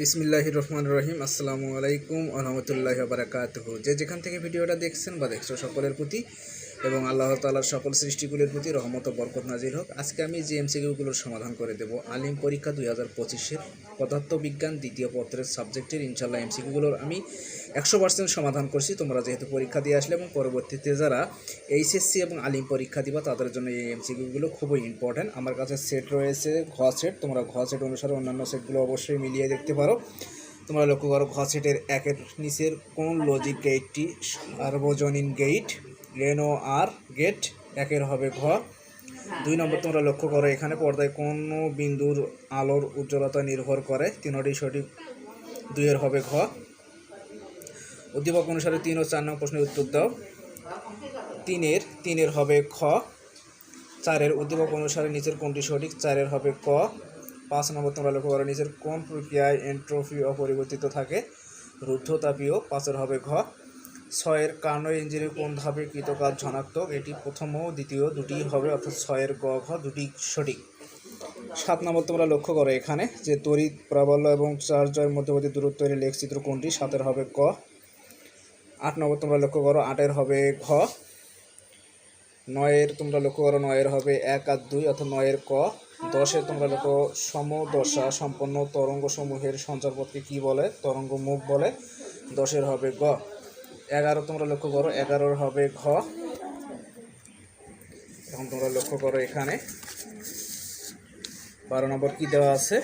বিসমিল্লাহ রহমান রহিম। আসসালামু আলাইকুম আহমতুল্লাহ বারাকাত যে যেখান থেকে ভিডিওটা দেখছেন বা দেখছ সকলের প্রতি এবং আল্লাহ তাআলার সকল সৃষ্টিগুলির প্রতি রহমত বরকত নাজির হোক। আজকে আমি যে এমসিকিউগুলোর সমাধান করে দেব, আলিম পরীক্ষা দুই হাজার পঁচিশের পদার্থবিজ্ঞান দ্বিতীয় পত্রের সাবজেক্টের। ইনশাল্লাহ এমসিকিউগুলোর আমি একশো পার্সেন্ট সমাধান করছি। তোমরা যেহেতু পরীক্ষা দিয়ে আসলে এবং পরবর্তীতে যারা এইচএসসি এবং আলিম পরীক্ষা দিবা, তাদের জন্য এই এমসিকিউগুলো খুবই ইম্পর্ট্যান্ট আমার কাছে সেট রয়েছে ঘ সেট। তোমরা ঘ সেট অনুসারে অন্যান্য সেটগুলো অবশ্যই মিলিয়ে দেখতে পারো। তোমরা লক্ষ্য করো, ঘ সেটের একের নিচের কোন লজিক গেটটি সার্বজনীন গেট রেনো আর গেট একের হবে ঘ দুই নম্বর তোমরা লক্ষ্য করো, এখানে পর্দায় কোন বিন্দুর আলোর উজ্জ্বলতা নির্ভর করে। তিনটি সঠিক, দুইয়ের হবে ঘ উদ্দীপক অনুসারে তিন ও চার নং প্রশ্নের উত্তর দাও। তিনের তিনের হবে খ। চারের উদ্দীপক অনুসারে নিচের কোনটি সঠিক, চারের হবে ক। পাঁচ নম্বর তোমরা লক্ষ্য করো, নিচের কোন প্রক্রিয়ায় এন্ট্রোফি অপরিবর্তিত থাকে? রুদ্ধতাপীয়, পাঁচের হবে ঘ। ছয়ের কার্ন ইঞ্জিনের কোন ধাপে কৃতকাজ ধনাত্মক? এটি প্রথম ও দ্বিতীয় দুটি হবে, অর্থাৎ ছয়ের গ, ঘ, দুটি সঠিক। সাত নম্বর তোমরা লক্ষ্য করো এখানে যে তড়িৎ প্রাবল্য এবং চার্জের মধ্যবর্তী দূরত্বের লেখচিত্র কোনটি? সাতের হবে ক। আট নম্বর তোমরা লক্ষ্য করো, আটের হবে ঘ। নয়ের তোমরা লক্ষ্য করো, নয়ের হবে এক আর দুই, অর্থাৎ নয়ের ক। দশের তোমরা লক্ষ্য সমদশা সম্পন্ন তরঙ্গ সমূহের সঞ্চারপথকে কি বলে? তরঙ্গ মুখ বলে। দশের হবে গ। এগারো তোমরা লক্ষ্য করো, এগারোর হবে ঘ। এখন তোমরা লক্ষ্য করো এখানে। বারো নম্বর কি দেওয়া আছে?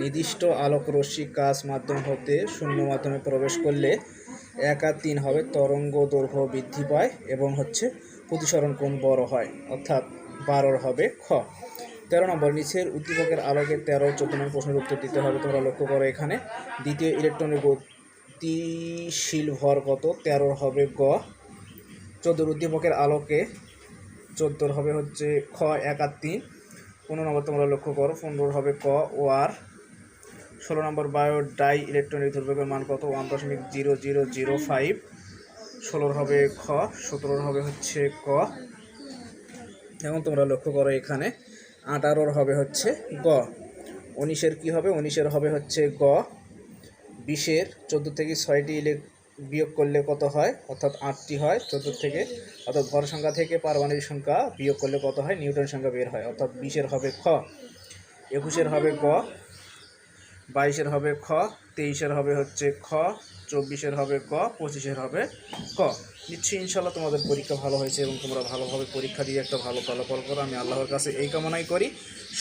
নির্দিষ্ট আলোক রশ্মি কাজ মাধ্যম হতে শূন্য মাধ্যমে প্রবেশ করলে এক তিন হবে তরঙ্গ দৈর্ঘ্য বৃদ্ধি পায় এবং হচ্ছে প্রতিসরণ কোণ বড় হয়, অর্থাৎ বারোর হবে খ। তেরো নম্বর, নিচের উদ্দীপকের আলোকে তেরো চোদ্দ নম্বর প্রশ্নের উত্তর দিতে হবে, তোমরা লক্ষ্য করো এখানে। দ্বিতীয় ইলেকট্রনের গতিশীল ভর কত? তেরোর হবে গ। চোদ্দোর উদ্দীপকের আলোকে চোদ্দোর হবে হচ্ছে খ, এক তিন। পনেরো নম্বর তোমরা লক্ষ্য করো, পনেরোর হবে ক ও আর। ষোলো নম্বর বায়ো ডাই ইলেকট্রনিক দুর্ভোগের মান কত? ওয়ান দশমিক জিরো জিরো জিরো ফাইভ। ষোলোর হবে খ, সতেরোর হবে হচ্ছে ক। এবং তোমরা লক্ষ্য করো এখানে আঠারোর হবে হচ্ছে গ। উনিশের কি হবে? উনিশের হবে হচ্ছে গ। বিশের চোদ্দ থেকে ছয়টি ইলেক বিয়োগ করলে কত হয়? অর্থাৎ আটটি হয় চোদ্দ থেকে। অর্থাৎ ঘর সংখ্যা থেকে পারমাণবিক সংখ্যা বিয়োগ করলে কত হয়? নিউটন সংখ্যা বের হয়। অর্থাৎ বিশের হবে খ, একুশের হবে গ, বাইশের হবে খ, তেইশের হবে হচ্ছে খ, চব্বিশের হবে ক পঁচিশের হবে ক। নিশ্চয়ই ইনশাল্লাহ তোমাদের পরীক্ষা ভালো হয়েছে এবং তোমরা ভালোভাবে পরীক্ষা দিয়ে একটা ভালো ফলাফল করো। আমি আল্লাহর কাছে এই কামনাই করি।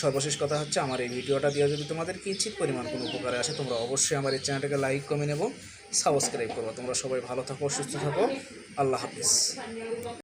সর্বশেষ কথা হচ্ছে, আমার এই ভিডিওটা দিয়ে যদি তোমাদের কিঞ্চিত পরিমাণ কোনো উপকারে আসে, তোমরা অবশ্যই আমার এই চ্যানেলটাকে লাইক কমেন্ট এবং সাবস্ক্রাইব করো। তোমরা সবাই ভালো থাকো, সুস্থ থাকো। আল্লাহ হাফিজ।